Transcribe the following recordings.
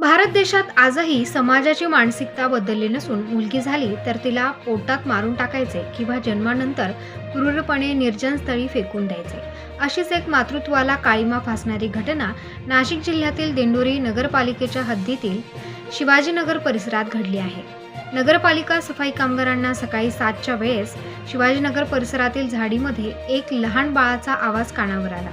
भारत देशात आजही समाजाची मानसिकता बदलली नसून मुलगी झाली तर तिला पोटात मारून टाकायचे किंवा जन्मानंतर क्रूरपणे निर्जन स्थळी फेकून द्यायचे. अशीच एक मातृत्वाला काळीमा फासणारी घटना नाशिक जिल्ह्यातील दिंडोरी नगरपालिकेच्या हद्दीतील शिवाजीनगर परिसरात घडली आहे. नगरपालिका सफाई कामगारांना सकाळी सातच्या वेळेस शिवाजीनगर परिसरातील झाडीमध्ये एक लहान बाळाचा आवाज कानावर आला.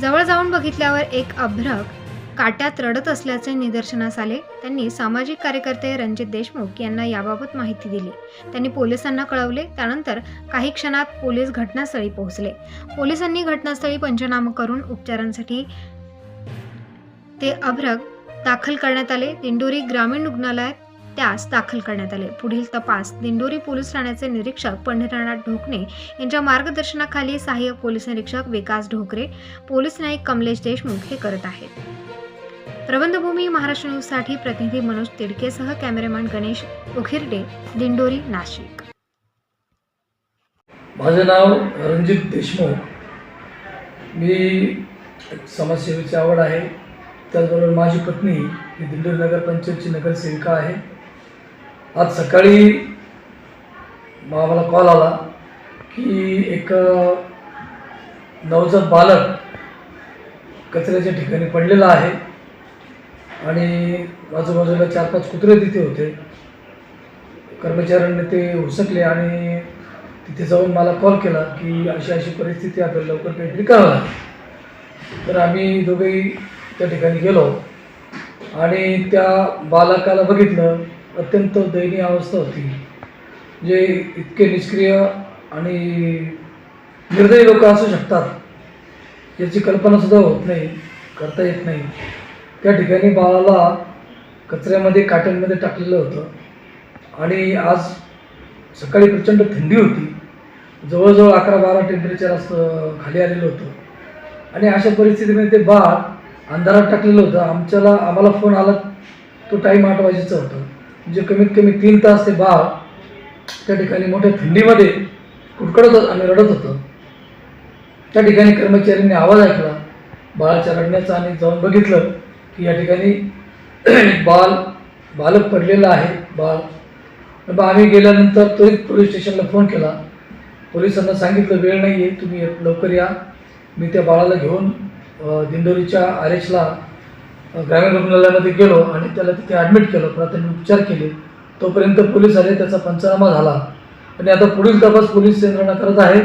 जवळ जाऊन बघितल्यावर एक अभ्रक काट्यात रडत असल्याचे निदर्शनास आले. त्यांनी सामाजिक कार्यकर्ते रणजित देशमुख यांना याबाबत माहिती दिली. त्यांनी पोलिसांना कळवले. त्यानंतर काही क्षणात पोलीस घटनास्थळी पोहोचले. पोलिसांनी घटनास्थळी पंचनामा करून उपचारांसाठी ते अभ्रक दाखल करण्यात आले. दिंडोरी ग्रामीण रुग्णालयात त्यास दाखल करण्यात आले. पुढील तपास दिंडोरी पोलीस ठाण्याचे निरीक्षक पंढरीनाथ ढोकणे यांच्या मार्गदर्शनाखाली सहाय्यक पोलीस निरीक्षक विकास ढोकरे पोलीस नाईक कमलेश देशमुख हे करत आहेत. प्रबंधभूमी महाराष्ट्र न्यूजसाठी प्रतिनिधी मनोज तिडकेसह कॅमेरामॅन गणेश उखिरडे दिंडोरी नाशिक. माझं नाव रणजित देशमुख. मी समाजसेवेची आवड आहे. त्याचबरोबर माझी पत्नी ही दिंडोरी नगरपंचायतची नगरसेविका आहे. आज सकाळी मला कॉल आला की एक नवजात बालक कचऱ्याच्या ठिकाणी पडलेला आहे. आणि आजूबाजूला चार पाच कुत्रे तिथे होते. कर्मचाऱ्यांनी ते हुसकले आणि तिथे जाऊन मला कॉल केला की अशी अशी परिस्थिती आपल्याला लवकर काहीतरी करावं लागेल. तर आम्ही दोघेही त्या ठिकाणी गेलो आणि त्या बालकाला बघितलं. अत्यंत दयनीय अवस्था होती. जे इतके निष्क्रिय आणि निर्दयी लोक असू शकतात याची कल्पनासुद्धा होत नाही करता येत नाही. त्या ठिकाणी बाळाला कचऱ्यामध्ये काट्यांमध्ये टाकलेलं होतं. आणि आज सकाळी प्रचंड थंडी होती. जवळजवळ अकरा बारा टेम्परेचर असं खाली आलेलं होतं. आणि अशा परिस्थितीमध्ये ते बाळ अंधारात टाकलेलं होतं. आमच्याला आम्हाला फोन आला तो टाईम आठ वाजेचा होता. म्हणजे कमीत कमी तीन तास ते बाळ त्या ठिकाणी मोठ्या थंडीमध्ये कुडकडत आणि रडत होतं. त्या ठिकाणी कर्मचाऱ्यांनी आवाज ऐकला. बाळाच्या रडण्याचा आणि जाऊन बघितलं. की या ठिकाणी बाल बालक पडलेला आहे बाळ मग आम्ही गेल्यानंतर त्वरित पोलीस स्टेशनला फोन केला. पोलिसांना सांगितलं वेळ नाही आहे तुम्ही लवकर या. मी त्या बाळाला घेऊन दिंडोरीच्या आर एचला ग्रामीण रुग्णालयामध्ये गेलो आणि त्याला तिथे ॲडमिट केलं. प्राथमिक उपचार केले. तोपर्यंत पोलीस आले त्याचा पंचनामा झाला. आणि आता पुढील तपास पोलीस यंत्रणा करत आहेत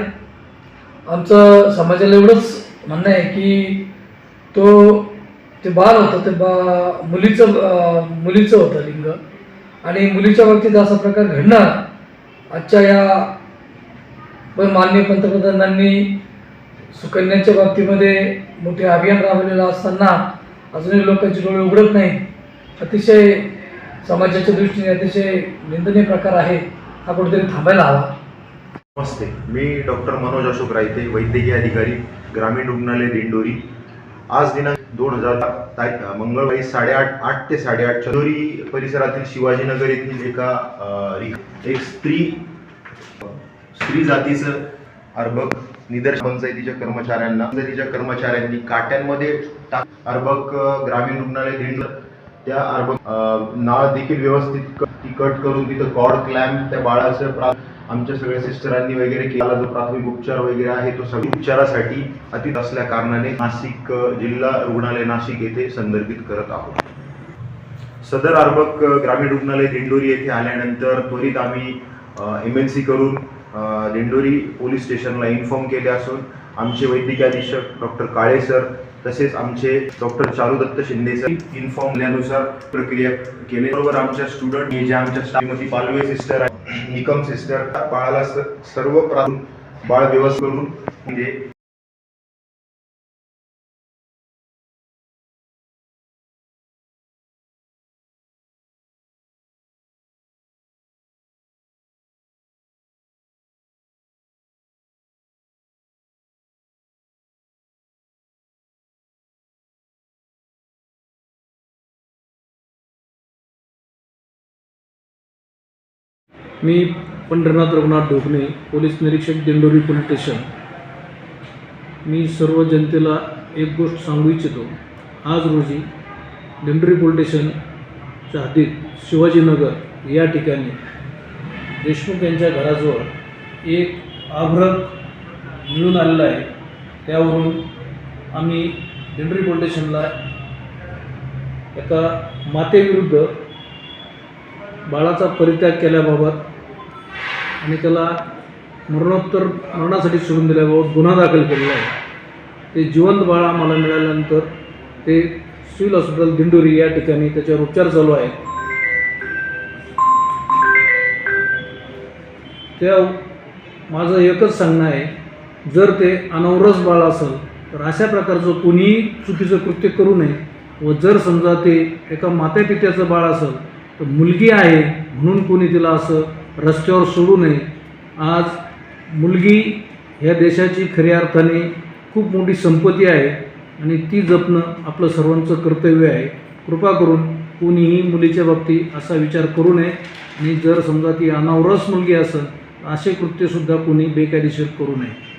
आमचं समाजाला एवढंच म्हणणं आहे की तो ते बाळ होतं ते बा मुलीचं मुलीचं होतं लिंग. आणि मुलीच्या बाबतीत असा प्रकार घडणार. आजच्या या पण माननीय पंतप्रधानांनी सुकन्यांच्या बाबतीमध्ये मोठे अभियान राबवलेलं असताना अजूनही लोकांचे डोळे उघडत नाही अतिशय समाजाच्या दृष्टीने अतिशय निंदनीय प्रकार आहे. हा कुठेतरी थांबायला हवा. नमस्ते. मी डॉक्टर मनोज अशोक रायते वैद्यकीय अधिकारी ग्रामीण रुग्णालय दिंडोरी. आज दिनांक दोन हजार मंगळवारी साडेआठ आठ ते साडेआठ चंदोरी परिसरातील शिवाजीनगर येथील एका एक स्त्री स्त्री जातीचं अर्भक निदर्श पंचायतीच्या कर्मचाऱ्यांना पंचायतीच्या कर्मचाऱ्यांनी काट्यांमध्ये टाक अर्भक ग्रामीण रुग्णालय दिंडोर त्या अर्भक नाळ देखील व्यवस्थित ती कट करून तिथं कॉड क्लॅम्प त्या बाळाचं प्रा आमच्या सगळ्या सिस्टरांनी वगैरे केला. जो प्राथमिक उपचार वगैरे आहे तो सगळी उपचारासाठी अतीत असल्या कारणाने नाशिक जिल्हा रुग्णालय नाशिक येथे संदर्भित करत आहोत. सदर अर्भक ग्रामीण रुग्णालय दिंडोरी येथे आल्यानंतर त्वरित आम्ही एम एन सी करून दिंडोरी पोलीस स्टेशनला इन्फॉर्म केले असून आमचे वैद्यकीय अधीक्षक डॉक्टर काळे सर तसेच आमचे doctor Charudatt Shinde sir inform दिल्यानुसार प्रक्रिया केली. बरोबर आमच्या स्टुडंट जे आमच्या श्रीमती पालवे सिस्टर आहे निकम सिस्टर बाळाला स- सर्व प्रा बाळ व्यवस्थित करून म्हणजे मी पंढरनाथ रघुनाथ ढोकणे पोलीस निरीक्षक दिंडोरी पोलीस स्टेशन. मी सर्व जनतेला एक गोष्ट सांगू इच्छितो. आज रोजी दिंडोरी पोलीस स्टेशनच्या हद्दीत शिवाजीनगर या ठिकाणी देशमुख यांच्या घराजवळ एक आभ्रक मिळून आलेला आहे. त्यावरून आम्ही दिंडोरी पोलीस स्टेशनला एका मातेविरुद्ध बाळाचा परित्याग केल्याबाबत आणि त्याला मरणोत्तर मरणासाठी सोडून दिल्याबाबत गुन्हा दाखल केलेला आहे. ते जिवंत बाळ आम्हाला मिळाल्यानंतर ते सिव्हिल हॉस्पिटल दिंडोरी या ठिकाणी त्याच्यावर उपचार चालू आहे त्या माझं एकच सांगणं आहे जर ते अनवरस बाळ असेल तर अशा प्रकारचं कोणीही चुकीचं कृत्य करू नये. व जर समजा ते एका मातापित्याचं बाळ असेल तर मुलगी आहे म्हणून कोणी तिला असं रस्त्यावर सोडू नये. आज मुलगी ह्या देशाची खऱ्या अर्थाने खूप मोठी संपत्ती आहे आणि ती जपणं आपलं सर्वांचं कर्तव्य आहे. कृपा करून कोणीही मुलीच्या बाबतीत असा विचार करू नये. आणि जर समजा ती अनावरस मुलगी असेल असे कृत्यसुद्धा कोणी बेकायदेशीर करू नये.